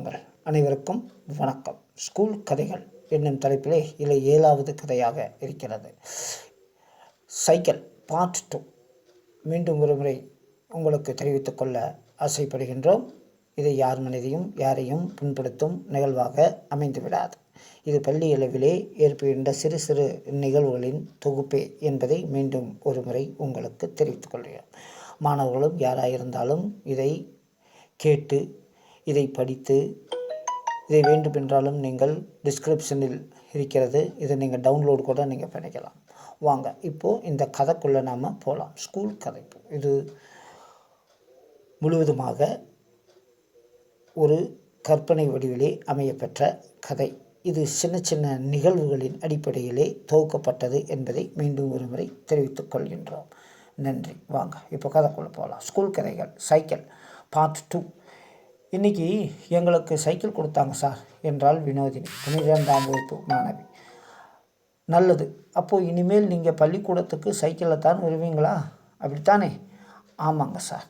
அனைவருக்கும் வணக்கம். ஸ்கூல் கதைகள் என்னும் தலைப்பிலே இல்லை ஏழாவது கதையாக இருக்கிறது. Cycle part two. மீண்டும் ஒரு முறை உங்களுக்கு தெரிவித்துக் கொள்ள ஆசைப்படுகின்றோம். இது யார் மனதையும் யாரையும் புண்படுத்தும் நிகழ்வாக அமைந்து விடாது. இது பள்ளி அளவிலே ஏற்படுகின்ற சிறு சிறு நிகழ்வுகளின் தொகுப்பே என்பதை மீண்டும் ஒரு முறை உங்களுக்கு தெரிவித்துக் கொள்கிறேன். மாணவர்களும் யாராயிருந்தாலும் இதை கேட்டு இதை படித்து இதை வேண்டுமென்றாலும் நீங்கள் டிஸ்கிரிப்ஷனில் இருக்கிறது இதை நீங்கள் டவுன்லோடு கூட நீங்கள் பண்ணிக்கலாம். வாங்க இப்போது இந்த கதைக்குள்ளே நாம் போகலாம் ஸ்கூல் கதை. இது முழுவதுமாக ஒரு கற்பனை வடிவிலே அமையப்பெற்ற கதை. இது சின்ன சின்ன நிகழ்வுகளின் அடிப்படையிலே துவக்கப்பட்டது என்பதை மீண்டும் ஒருமுறை தெரிவித்துக் கொள்கின்றோம். நன்றி. வாங்க இப்போ கதைக்குள்ளே போகலாம் ஸ்கூல் கதைகள் சைக்கிள் பார்ட் டூ இன்றைக்கி எங்களுக்கு சைக்கிள் கொடுத்தாங்க சார் என்றால் வினோதினி. பன்னிரெண்டாம் வகுப்பு மாணவி. நல்லது. அப்போது இனிமேல் நீங்கள் பள்ளிக்கூடத்துக்கு சைக்கிளில் தான் வருவீங்களா? அப்படித்தானே? ஆமாங்க சார்.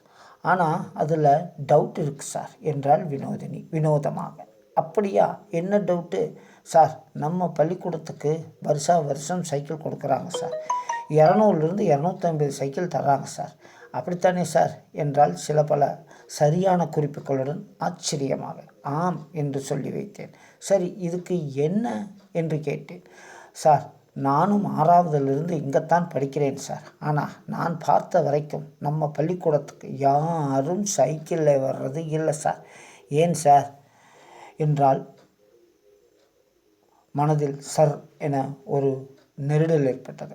ஆனால் அதில் டவுட் இருக்குது சார் என்றால் வினோதினி வினோதமாக. அப்படியா? என்ன டவுட்டு சார் நம்ம பள்ளிக்கூடத்துக்கு வருஷா வருஷம் சைக்கிள் கொடுக்குறாங்க சார். இரநூறுலேருந்து இரநூத்தம்பது சைக்கிள் தராங்க சார். அப்படித்தானே சார்? என்றால் சில பல சரியான குறிப்புகளுடன் ஆச்சரியமாக ஆம் என்று சொல்லி வைத்தேன். சரி இதுக்கு என்ன என்று கேட்டேன். சார் நானும் ஆறாவதிலிருந்து இங்கேத்தான் படிக்கிறேன் சார். ஆனால் நான் பார்த்த வரைக்கும் நம்ம பள்ளிக்கூடத்துக்கு யாரும் சைக்கிளில் வர்றது இல்லை சார். ஏன் சார்? என்றால் மனதில் சர் என ஒரு நெருடல் ஏற்பட்டது.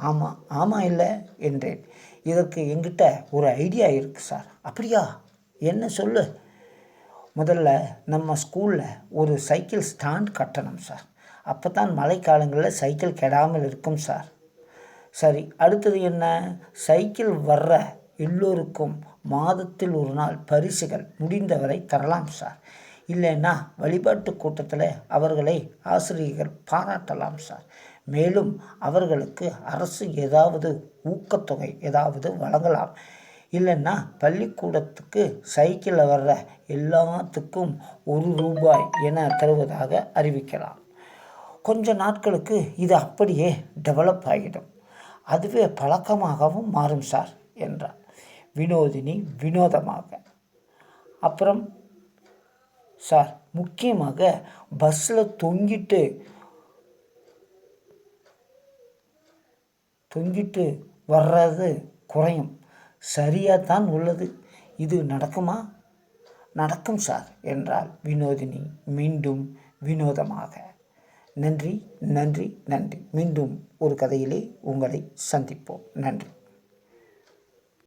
ஆமாம் ஆமாம் இல்லை என்றேன். இதற்கு எங்கிட்ட ஒரு ஐடியா இருக்குது சார். அப்படியா? என்ன சொல்லு? முதல்ல நம்ம ஸ்கூலில் ஒரு சைக்கிள் ஸ்டாண்ட் கட்டணும் சார். அப்போ தான் மழைக்காலங்களில் சைக்கிள் கெடாமல் இருக்கும் சார். சரி அடுத்தது என்ன? சைக்கிள் வர்ற எல்லோருக்கும் மாதத்தில் ஒரு நாள் பரிசுகள் முடிந்தவரை தரலாம் சார். இல்லைன்னா வழிபாட்டு கூட்டத்தில் அவர்களை ஆசிரியர்கள் பாராட்டலாம் சார். மேலும் அவர்களுக்கு அரசு ஏதாவது ஊக்கத்தொகை ஏதாவது வழங்கலாம். இல்லைன்னா பள்ளிக்கூடத்துக்கு சைக்கிளில் வர்ற எல்லாத்துக்கும் ஒரு ரூபாய் என தருவதாக அறிவிக்கலாம். கொஞ்ச நாட்களுக்கு இது அப்படியே டெவலப் ஆகிடும் அதுவே பழக்கமாகவும் மாறும் சார் என்றார். வினோதினி வினோதமாக. அப்புறம் சார் முக்கியமாக பஸ்ஸில் தொங்கிட்டு தொங்கிட்டு வர்றது குறையும். சரியாக தான் உள்ளது. இது நடக்குமா? நடக்கும் சார் என்றால் வினோதினி மீண்டும் வினோதமாக. நன்றி நன்றி நன்றி. மீண்டும் ஒரு கதையிலே உங்களை சந்திப்போம். நன்றி.